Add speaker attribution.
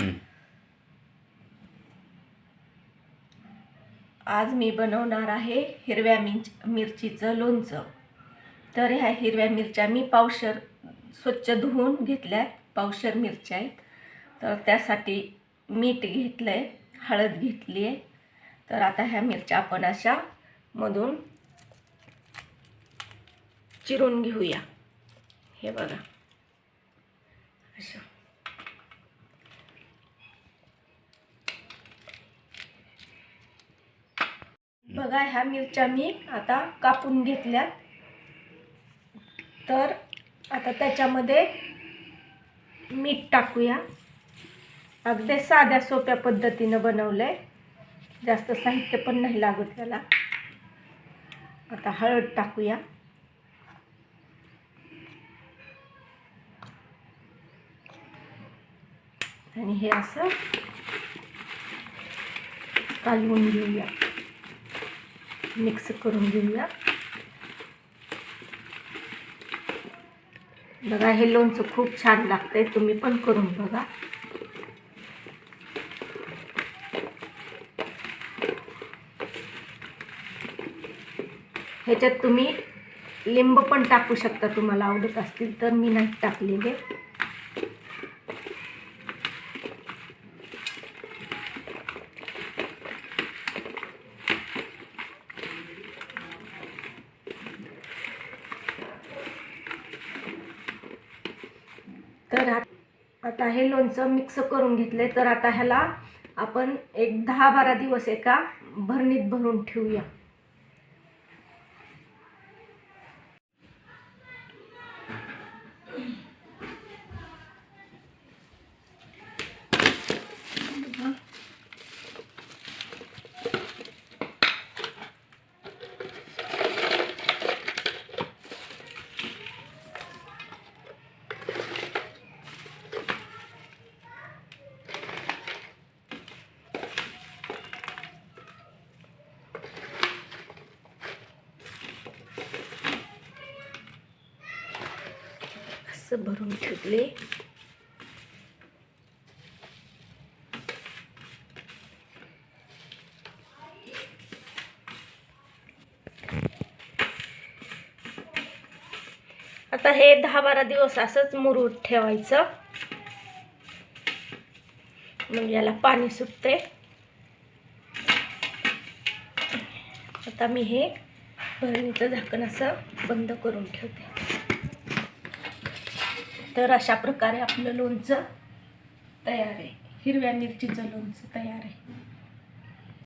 Speaker 1: आज मी बनवणार आहे हिरव्या मिंच मिरचीचं लोणचं. तर ह्या हिरव्या मिरच्या मी पावशर स्वच्छ धुवून घेतल्या पावशर मिरच्या आहेत. तर त्यासाठी मीठ घेतलं आहे हळद घेतली आहे. तर आता ह्या मिरच्या आपण अशा मधून चिरून घेऊया. हे बघा. अशा. बघा ह्या मिरच्या मी आता कापून घेतल्यात. तर आता त्याच्यामध्ये मीठ टाकूया. अगदी साध्या सोप्या पद्धतीनं बनवलं आहे जास्त साहित्य पण नाही लागत त्याला आता हळद टाकूया. आणि हे असं कालवून घेऊया. मिक्स करून घेऊया. बघा हे लोणचं खूप छान लागतंय तुम्ही पण करून बघा. ह्याच्यात तुम्ही लिंब पण टाकू शकता तुम्हाला आवडत असतील तर मी नाही टाकलेले. तर आता हे लोणचं मिक्स करून घेतले तर आता ह्याला आपण एक दहा बारा दिवस एका भरणीत भरून ठेवूया. असं भरून ठेवले. आता हे दहा बारा दिवस असंच मुरूड ठेवायचं. मग याला पाणी सुटते आता मी हे भरणीचं झाकण असं बंद करून ठेवते. तर अशा प्रकारे आपलं लोणचं तयार आहे. हिरव्या मिरचीचं लोणचं तयार आहे.